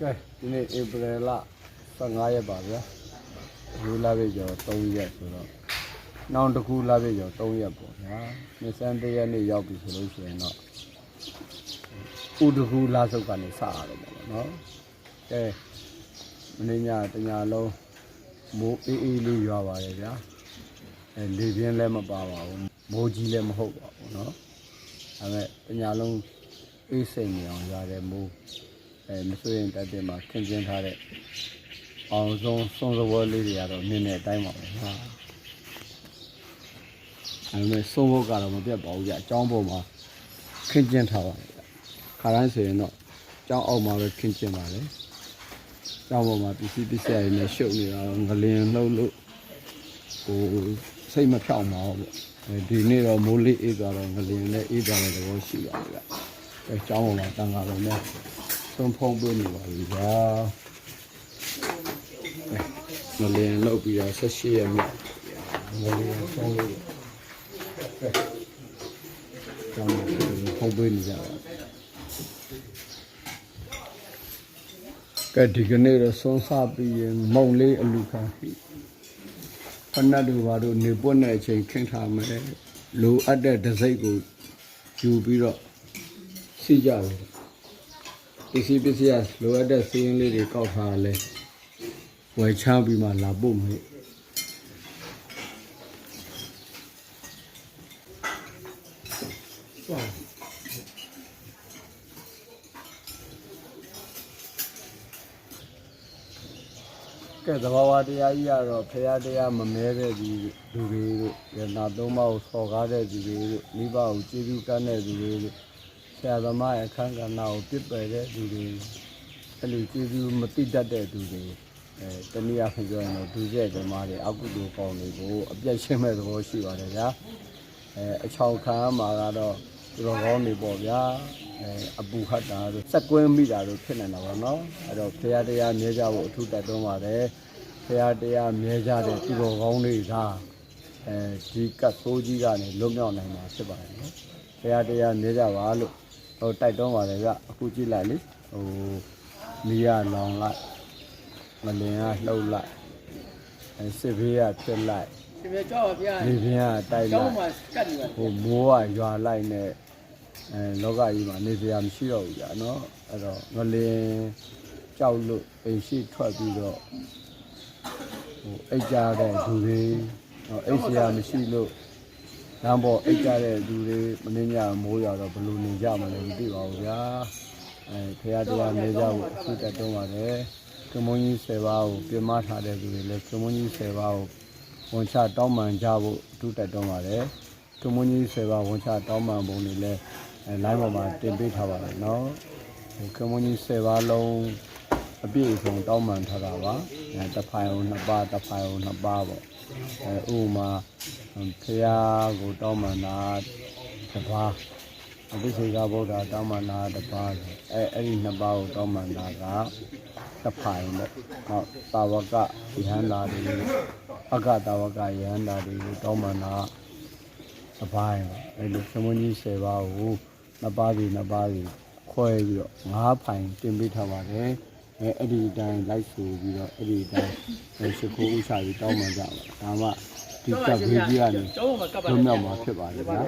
ကဲဒီနေ့ဧပြီလ15ရက်ပါဗျာဒီလပြည့်ကျော်3ရက်ဆိုတော့နောက်တစ်ခုလပြည့်ကျော်3ရက်ပေါ့ဗျာနှစ်စန်းတစ်ရက်နေ့ရောက်ပြီဆိုလို့ရှိရင်တော့ဥဒခုလဆုပ်ကနေစရတယ်ပေါ့နော်ကဲမင်းညတညာလုံးမိုးအေးအေးလေးရွာပါတယ်ဗျာအဲလေပြင်းလည်းမပါပါဘူးမိုးကြီးလည်းမဟုတ်ပါဘူးနော်ဒါပေမဲ့တညာလုံးအေးစိမ်နေအောင်ရွာတယ်မိုး အဲမဆိုရင်တက်တင်မှာခင်းကျင်းထားတဲ့အောင်ဆုံးစွန်းစပွဲလေးတွေကတော့နင်းနေအတိုင်းပါပဲဟာအဲမဲ့စိုးဘုတ်ကတော့မပြတ်ပါဘူးကြာအကြောင်းပေါ်မှာခင်းကျင်းထားပါတယ်ကြာခါတိုင်းဆိုရင်တော့အကြောင်းအောက်မှာပဲခင်းကျင်းပါလေအကြောင်းပေါ်မှာပစ္စည်းပစ္စည်းတွေနဲ့ရှုပ်နေတာတော့ငလင်လှုပ်လို့ဟိုစိတ်မဖြောင်းပါဘူးပေါ့အဲဒီနေ့တော့မိုးလေးအေးသွားတော့ငလင်လည်းအေးသွားတဲ့သဘောရှိပါတယ်ဗျအဲအကြောင်းပေါ်မှာတန်ခါတော်နဲ့ သုံးဖုံးပေးနေပါပြီဗျာမလင်းလောက်ပြီးတော့ဆက်ရှိရမြတ်မလင်းဖုံးလို့ကျောင်းမှာဖုံးပေးနေကြပါကဲဒီကနေ့တော့ဆုံးစားပြီးရင်မုံလေးအလူခံပြီဖဏတ်တို့ဘာတို့နေပွက်တဲ့အချိန်ခင်းထားမယ်လိုအပ်တဲ့ဒစိတ်ကိုယူပြီးတော့စီကြတယ် ပစ္စည်းပစ္စည်းကလိုအပ်တဲ့စီးရင်လေးတွေကောက်ထားလဲဝယ်ချပြီးမှလာပို့မယ်ကဲသဘာဝတရားကြီးကတော့ဖရာတရားမမဲတဲ့ဒီလူတွေတို့ရနာသုံးပါးကိုစော်ကားတဲ့သူတွေတို့မိဘကိုကျေးဇူးကမ်းတဲ့သူတွေတို့ ဆရာသမားရဲ့အခန်းကဏ္ဍကိုပြစ်ပယ်တဲ့သူတွေအဲ့လိုကျေးဇူးမတိတတ်တဲ့သူတွေအဲတနည်းအားဖြင့်ပြောရင်တော့ဒုစရိုက်သမားတွေအကုသိုလ်ကောင်းတွေကိုအပြတ်ရှင်းမဲ့သဘောရှိပါတယ်ဗျာအဲအချောင်ခံရမှာကတော့သူတော်ကောင်းတွေပေါ့ဗျာအဲအပူဟတ်တာတို့စက်ကွင်းမိတာတို့ဖြစ်နေတာပါနော်အဲ့တော့ဖရာတရားမြဲကြဖို့အထူးတိုက်တွန်းပါတယ်ဖရာတရားမြဲကြတဲ့သူတော်ကောင်းတွေကအဲဒီကတ်ဆိုးကြီးကနေလွတ်မြောက်နိုင်မှာဖြစ်ပါတယ်နော်ဖရာတရားမြဲကြပါလို့ ဟိုတိုက်တွန်းပါတယ်ဗျအခုကြည့်လိုက်လေဟိုမီးရလောင်လိုက်မလင်ကလှုပ်လိုက်အဲစစ်ဘေးကဖြစ်လိုက်ဒီမြေကြောက်ပါဗျာဒီပြင်းကတိုက်လိုကျောက်င်းမှာကတ်နေပါဟိုမိုးကရွာလိုက်နဲ့အဲလောကကြီးမှာနေစရာမရှိတော့ဘူးကြာနော်အဲ့တော့ငလင်ကြောက်လို့အိမ်ရှိထွက်ပြီးတော့ဟိုအိတ်ကြတဲ့သူတွေဟိုအိတ်စရာမရှိလို့ လမ်းပေါ်အိတ်ကြတဲ့သူတွေမင်းညမိုးရွာတော့ဘယ်လိုနေကြမလဲမသိပါဘူးဗျာအဲဖရာတရားနေကြဖို့အခုတက်တုံးပါတယ်ကမွန်ကြီး10ပါးကိုပြင်မထားတဲ့သူတွေလည်းကမွန်ကြီး10ပါးကိုဝန်ချတောင်းပန်ကြဖို့အထူးတက်တုံးပါတယ်ကမွန်ကြီး10ပါးဝန်ချတောင်းပန်ပုံတွေလည်းအဲ line ပေါ်မှာတင်ပေးထားပါတယ်နော်ဟိုကမွန်ကြီး10ပါးလုံး အပြည့်အစုံတောင်းပန်ထားတာပါအဲတစ်ဖိုင်အောင်နှစ်ပါးတစ်ဖိုင်အောင်နှစ်ပါးပေါ့အဲဥပမာဖရာကိုတောင်းပန်တာတစ်ပါးအပိစေကဗုဒ္ဓတောင်းမနာတစ်ပါးဆိုအဲအဲ့ဒီနှစ်ပါးကိုတောင်းမနာကတစ်ဖိုင်ပေါ့ဟောတာဝကယဟန္တာတွေအကတာဝကယဟန္တာတွေကိုတောင်းမနာတစ်ပိုင်းပေါ့အဲ့လိုသမုန်ကြီး10ပါးကိုနှစ်ပါးစီနှစ်ပါးစီခွဲပြီးတော့ငါးဖိုင်တင်ပေးထားပါတယ် အဲအဲ့ဒီအတိုင်းလိုက်ဆိုပြီးတော့အဲ့ဒီအတိုင်းအဲရှိခိုးဥစားပြီးတောင်းမှကြပါဒါမှဒီကပ်ဘေးကြီးကနေကျောင်းမှာကတ်ပါလွတ်မြောက်မှာဖြစ်ပါတယ်ဗျာ